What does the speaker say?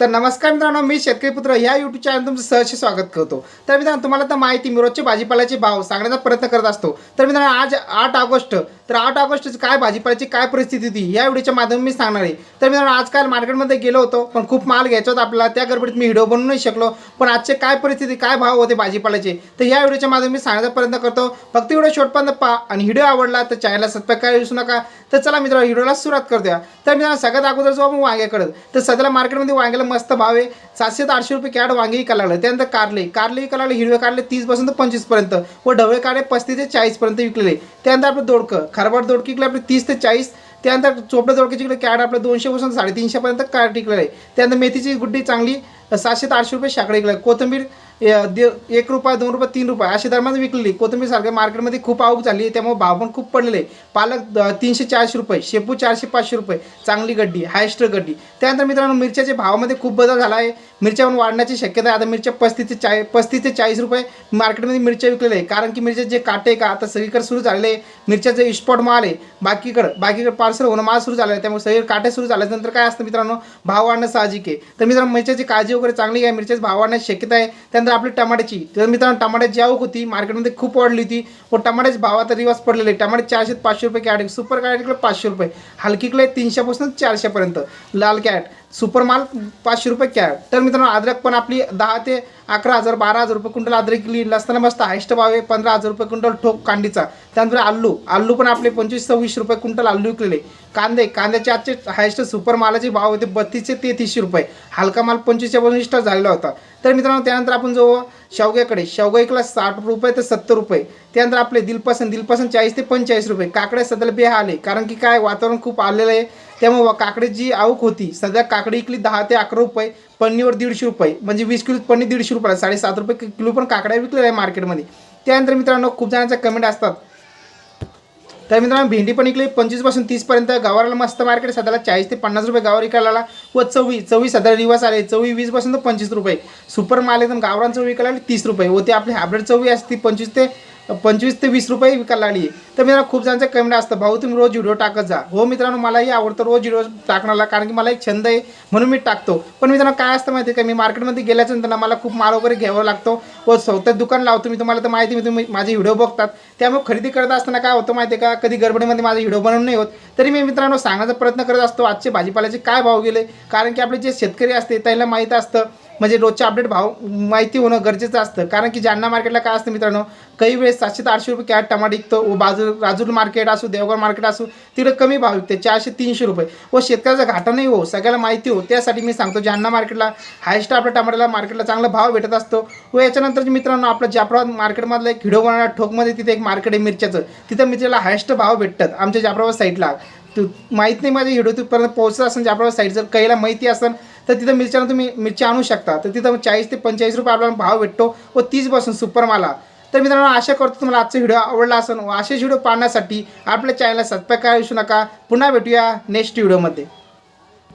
तर नमस्कार मित्रांनो मी शेतकरी पुत्र या युट्यूब चॅनल तुमचं सहर्ष स्वागत करतो. तर मित्रांनो तुम्हाला तर माहिती मी रोजचे भाजीपाल्याचे भाव सांगण्याचा प्रयत्न करत असतो. तर मित्रांनो आज आठ ऑगस्ट तर आठ ऑगस्टची काय भाजीपाल्याची काय परिस्थिती होती या व्हिडिओच्या माध्यमातून मी सांगणार आहे. तर मित्रांनो आजकाल मार्केटमध्ये गेलो होतो पण खूप माल घ्यायचा होता आपल्याला. त्या गडबडीत मी व्हिडिओ बनवू नाही शकलो. पण आजचे काय परिस्थिती काय भाव होते भाजीपाल्याचे तर या व्हिडिओच्या माध्यमातून मी सांगण्याचा प्रयत्न करतो. फक्त व्हिडिओ शॉर्टपर्यंत पहा आणि व्हिडिओ आवडला तर चॅनलला सबस्क्राईब करायला विसरू नका. तर चला मित्रांनो व्हिडिओला सुरुवात करूया. तर मित्रांनो सगळ्यात अगोदर जो आपण वांग्याकडं. तर सध्याला मार्केटमध्ये वांग्याला मस्त भाव आहे. सातशे ते आठशे रुपये कॅड वांगी विकायला लागलं. त्यानंतर कारले. कारले विकायला लागले हिरवे कारले तीसपासून ते पंचवीसपर्यंत व ढवळे कारले पस्तीस ते चाळीसपर्यंत विकलेले. त्यानंतर आपलं दोडकं. खारबाट दोडकी विकले आपले तीस ते चाळीस. त्यानंतर चोपडा दोडकीची इकडे कॅड आपलं दोनशेपासून साडेतीनशेपर्यंत कॅड टिकलेलं आहे. त्यानंतर मेथीची गुड्डी चांगली सातशे ते आठशे रुपये शाकडे इकडे कोथिंबीर दे एक रुपया दोन रुपये तीन रुपये अशा दरम्यान विकलेली. कोथिंबीरसारख्या मार्केटमध्ये खूप आवक झाली. आहे त्यामुळे भाव पण खूप पडलेले. पालक तीनशे चारशे रुपये शेपू चारशे पाचशे रुपये चांगली गड्डी हायस्ट गड्डी. त्यानंतर मित्रांनो मिरच्याचे भावामध्ये खूप बदल झाला आहे. मिरच्या पण वाढण्याची शक्यता आहे. आता मिरच्या पस्तीस ते चाळीस पस्तीस ते चाळीस रुपये मार्केटमध्ये मिरच्या विकलेले आहे. कारण की मिरच्या जे काटे का आता सगळीकडे सुरू झालेले आहे. मिरच्याचे इस्पॉट माल आहे. बाकीकडं बाकीकडे पार्सल होणं माल सुरू झालं आहे. त्यामुळे सगळे काटे सुरू झाल्यानंतर काय असतं मित्रांनो? भाव वाढणं साहजिक आहे. तर मित्रांनो मिरच्याची काळजी वगैरे चांगली आहे मिरच्याचे भाव वाढण्याची शक्यता आहे. त्या त्यानंतर आपली टमाट्याची. तर मित्रांनो टमाट्याची आवक होती. मार्केटमध्ये खूप वाढली होती. व टमाट्याचे भावात आता रिवाज पडलेले. टमाटे चारशे पाचशे रुपये कॅट सुपर कॅटकडे पाचशे रुपये. हलकीकडे तीनशेपासून चारशेपर्यंत. लाल कॅट सुपर माल पाचशे रुपये कॅट तर मित्रांनो अद्रक पण आपली दहा ते अकरा हजार बारा हजार रुपये क्विंटल अद्रक लिहिलं असताना मस्त हायस्ट भाव आहे पंधरा हजार रुपये क्विंटल ठोक कांडीचा. त्यानंतर आलू. आलू पण आपले पंचवीस सव्वीस रुपये क्विंटल आलू विकलेले. कांदे. कांद्याचे आजचे हायस्ट सुपर मालाचे भाव होते बत्तीसशे ते तीसशे रुपये. हलका माल पंचवीसच्या पासून स्टार्ट झालेला होता. तर मित्रांनो त्यानंतर आपण जो शेवग्याकडे. शेवगा एकला साठ रुपये ते सत्तर रुपये. त्यानंतर आपले दिलपसंत दिलपसंत चाळीस ते पंचेचाळीस रुपये. काकडे सध्याला बेहा आले कारण की काय? वातावरण खूप आलेलं आहे. त्यामुळे काकडीची जी आवक होती सध्या काकडी इकली दहा ते अकरा रुपये पन्नीवर दीडशे रुपये म्हणजे वीस किलो पन्नी दीडशे रुपये साडेसात रुपये किलो पण काकड्या विकलेल्या आहे मार्केटमध्ये. त्यानंतर मित्रांनो खूप जणांच्या कमेंट असतात. तर मित्रांनो भेंडी पण इकडे पंचवीसपासून तीसपर्यंत गावाला मस्त मार्केट सध्याला चाळीस ते पन्नास रुपये गावावर विकायला आला व चवी चवी सध्या रिवास आले चवी वीसपासून तर पंचवीस रुपये. सुपर माल एकदम गावरान चवी विकायला लागली तीस रुपये. व ते आपली हायब्रिड चवी असते पंचवीस ते पंचवीस ते वीस रुपये विकायला लागली. तर मित्रांनो खूप जणांचं कमेंट असतं भाऊ तुम्ही रोज व्हिडिओ टाकत जा. हो मित्रांनो मलाही आवडतं रोज व्हिडिओ टाकण्याला कारण की मला एक छंद आहे म्हणून मी टाकतो. पण मित्रांनो काय असतं माहिती आहे का? मी मार्केटमध्ये गेल्याच्यानंतर ना मला खूप माल वगैरे घ्यावा लागतो. व स्वतः दुकान लावतो मी तुम्हाला तर माहिती मी तुम्ही माझे व्हिडिओ बघतात. त्यामुळे खरेदी करत असताना काय होतं माहिती आहे का? कधी गडबडीमध्ये माझे व्हिडिओ बनवून नाही होत. तरी मी मित्रांनो सांगण्याचा प्रयत्न करत असतो आजचे भाजीपाल्याचे काय भाव गेले? कारण की आपले जे शेतकरी असते त्यांना माहीत असतं म्हणजे रोजचे अपडेट भाव माहिती होणं गरजेचं असतं. कारण की जालना मार्केटला काय असतं मित्रांनो? काही वेळेस सातशे ते आठशे रुपये कॅट टमाटे विकतो. व बाजू राजूर मार्केट असू देवगड मार्केट असू तिकडे कमी भाव विकते. चारशे तीनशे रुपये. व शेतकऱ्याचा घाटा नाही हो. सगळ्याला माहिती हो. त्यासाठी मी सांगतो जालना मार्केटला हायस्ट आपल्या टमाट्याला मार्केटला चांगला भाव भेटत असतो. व याच्यानंतर मित्रांनो आपलं जाफराबाद मार्केटमधला एक व्हिडिओ बनवणार ठोकमध्ये तिथे एक मार्केट आहे मिरच्याचं. तिथं मिरच्याला हायस्ट भाव भेटतात. आमच्या जाफराबाद साईडला तू माहीत नाही माझ्या व्हिडिओ तिथपर्यंत पोहोचत असेल जाफराबाद साईड जर कैला माहिती असेल तर तिथं मिरच्यानं तुम्ही मिरची आणू शकता. तर तिथं चाळीस ते पंचेचाळीस रुपये आपल्याला भाव भेटतो व तीसपासून सुपर माला. तर मित्रांनो आशा करतो तुम्हाला आजचा व्हिडिओ आवडला असेल व असेच व्हिडिओ पाहण्यासाठी आपल्या चॅनलला सबस्क्राईब करायला विसरू नका. पुन्हा भेटूया नेक्स्ट व्हिडिओमध्ये